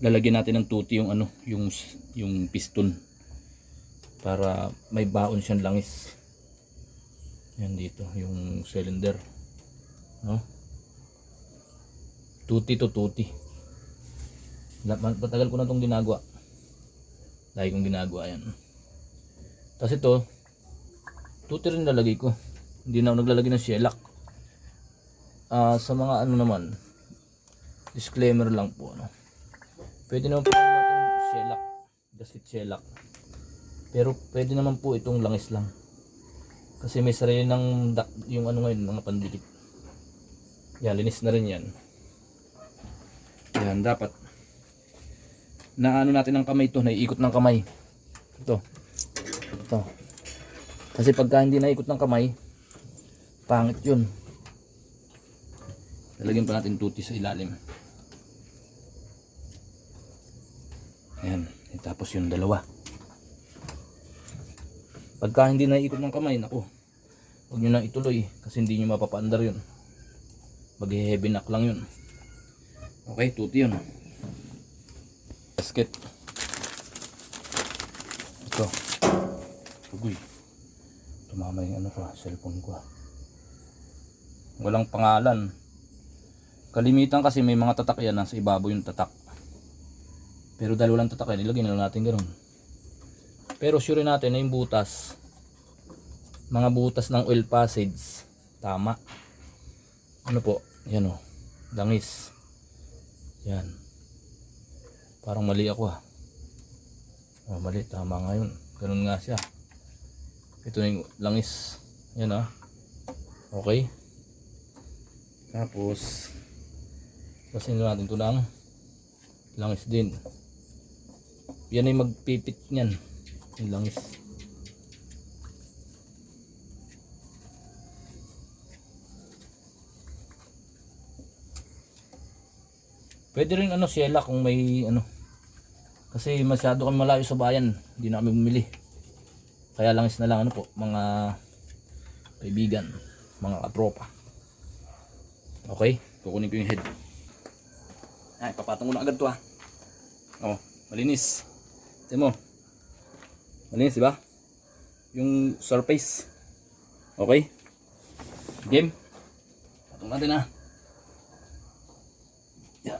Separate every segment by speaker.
Speaker 1: lalagyan natin ng tuti yung ano, yung yung piston para may baon siyang langis. Yan dito, yung cylinder. No? Tuti to tuti. Matagal ko na itong ginagawa. Lagi kong ginagawa yan. Tapos ito, tuti rin lalagay ko. Hindi na ako naglalagay ng shellac. Ah, sa mga ano naman, disclaimer lang po. Ano. Pwede naman po itong shellac, gasket shellac. Pero pwede naman po itong langis lang. Kasi may sarili ng yung ano ngayon, mga pandikit. Yan, linis na rin yan. Yan, dapat na ano natin ng kamay to, naiikot ng kamay. Ito. Ito. Kasi pagka hindi naikot ng kamay, pangit yun. Lalagyan pa natin tuti sa ilalim. Ayan. Tapos yung dalawa. Pagka hindi naikot ng kamay, naku. Huwag nyo na ituloy kasi hindi nyo mapapaandar yun. Mag-heavy knock lang yun. Okay, tuti yun. Basket. Ito. Ugoy. Tumama yung ano ko, cellphone ko. ah. Walang pangalan. Kalimitan kasi may mga tatak yan, nasa ibabaw yung tatak. Pero dahil walang tatak yan, ilagay na lang natin ganun. Pero sure natin na yung butas, mga butas ng oil passage, tama. Ano po? Yan o, langis. Yan. Parang mali ako ah. Oh, mali, tama nga yun. Ganun nga siya. Ito na yung langis. Yan ah. Okay. Tapos, kasi natin ito ng langis din. Yan ay magpipit niyan. Yung langis. Pwede rin ano siyela kung may ano. Kasi masyado kami malayo sa bayan. Hindi na kami bumili. Kaya langis na lang ano po, mga kaibigan, mga katropa. Okay, kukunin ko yung head. Ay, papatong ko na agad to ah. Oh, malinis. Tignan mo. Malinis, di ba? Yung surface. Okay? Game. Patong natin ah. Yeah.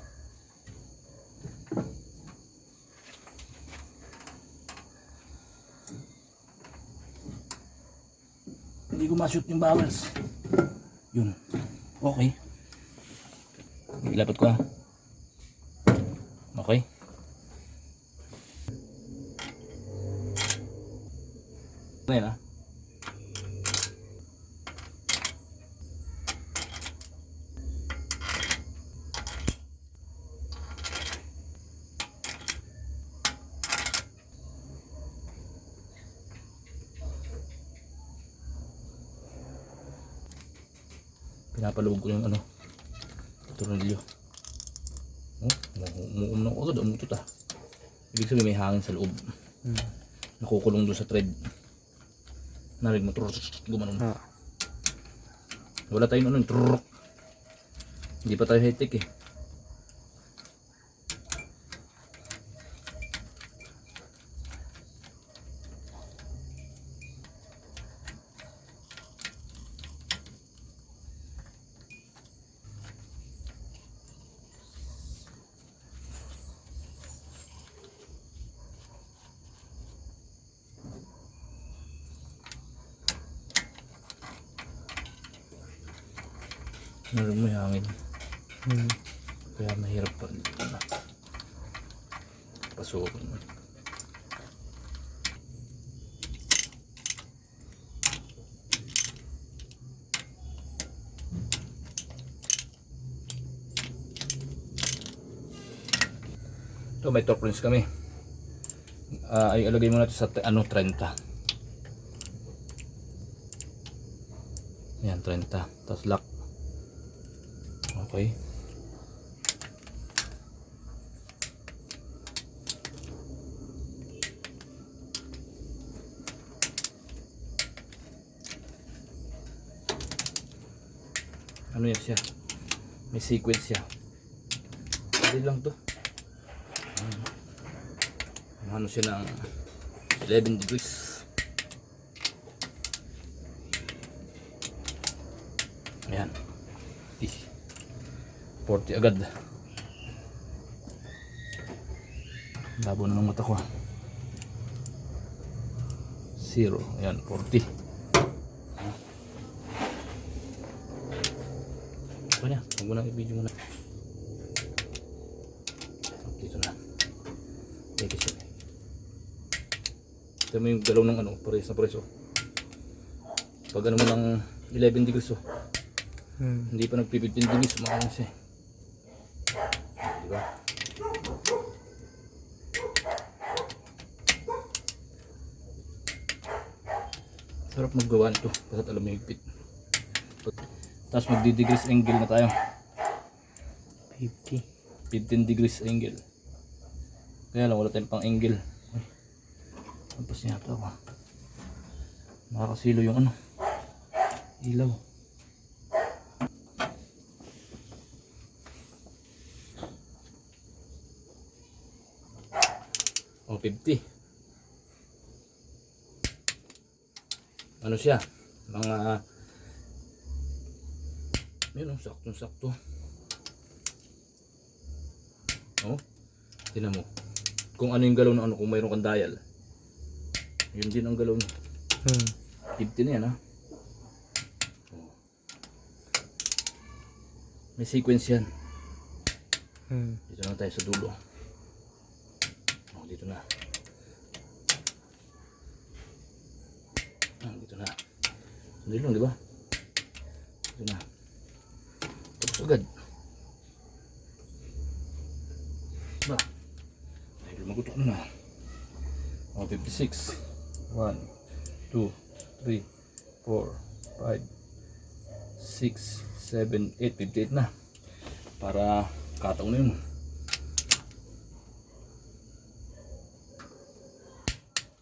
Speaker 1: Hindi ko ma-shoot yung bowels. Yun. Okay. Ilapat ko ah. Okay. Yan ah? Pinapalubog ko yung ano. Tornilyo. Oh, umuum na agad. Umutot ah. Ibig sabihin may hangin sa loob. Nakukulong doon sa thread. Narinig mo, trrrr, gumanon.
Speaker 2: Ah.
Speaker 1: Wala tayong ano, trrrr. Hindi pa tayo high-tech eh. Narinig mo yung hangin.
Speaker 2: Hmm.
Speaker 1: Kaya mahirap pa pasukin. Ito may torque wrench kami. Ah, ay ilagay mo natin sa ano 30. Yan 30. Tapos lock. Okay. Ano yan siya? May sequence siya. Pwede lang to. ano siya ng 11 degrees ayan 40 agad labo na ng mata ko zero ayan 40 ano niya huwag mo na i-video muna dito na you, sir. Ito mo yung galaw ng ano, pares na pares oh. Pag ano mo ng 11 degrees oh.
Speaker 2: Hmm.
Speaker 1: Hindi pa nag 15 degrees, umakang siya. eh. Di ba? Sarap maggawa nito, basta alam mo higpit. Tapos magdi-degrees angle na tayo.
Speaker 2: 50.
Speaker 1: 15 degrees angle. Kaya lang wala tayong pang angle. Lampas niya ito ako. Nakakasilo yung ano. Ilaw. O 50. Ano siya? Mga yun, oh, saktong sakto. Oh, tinan mo. Kung ano yung galaw ng ano, kung mayroon kang dial. Yun din ang galaw niya.
Speaker 2: Hmm.
Speaker 1: 50 na yan ha. Oh. May sequence yan.
Speaker 2: Hmm.
Speaker 1: Dito na tayo sa dulo. Dito na. Ah, dito na. Sandali lang, di ba? Dito na. Tapos agad. Ba? Dahil magutok na na. Oh, 56. 1, 2, 3, 4, 5, 6, 7, 8. 58 na. Para kataon na yun.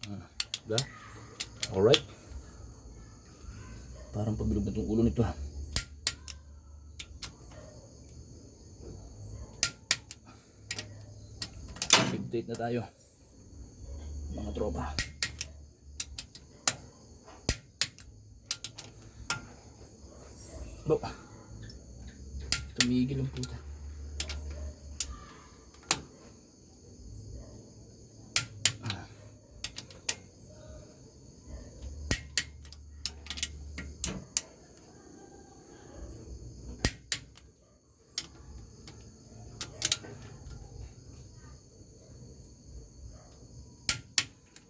Speaker 1: Diba? Alright. Parang pabilog na itong ulo nito ha. Update na tayo. Mga tropa. Bo. Tumigil ang puta.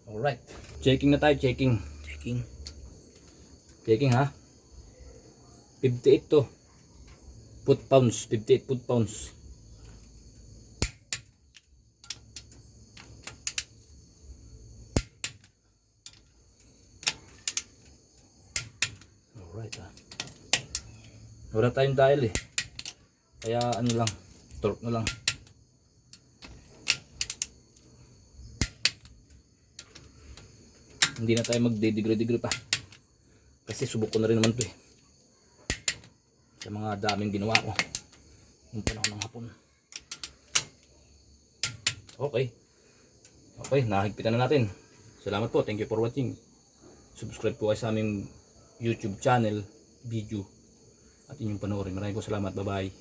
Speaker 1: Alright. Checking na tayo, checking. Checking. Checking ha. 58 to. Foot pounds. 58 foot pounds. Alright ha. Wala tayong dial eh. Kaya ano lang. Torque na lang. Hindi na tayo magde-degree-degree pa. Kasi subok ko na rin naman to eh. Sa mga daming ginawa ko. Yung panahon ng hapon. Okay. Okay nahigpitan na natin. Salamat po. Thank you for watching. Subscribe po kayo sa aming youtube channel video at inyong panoorin. Maraming po salamat. Bye bye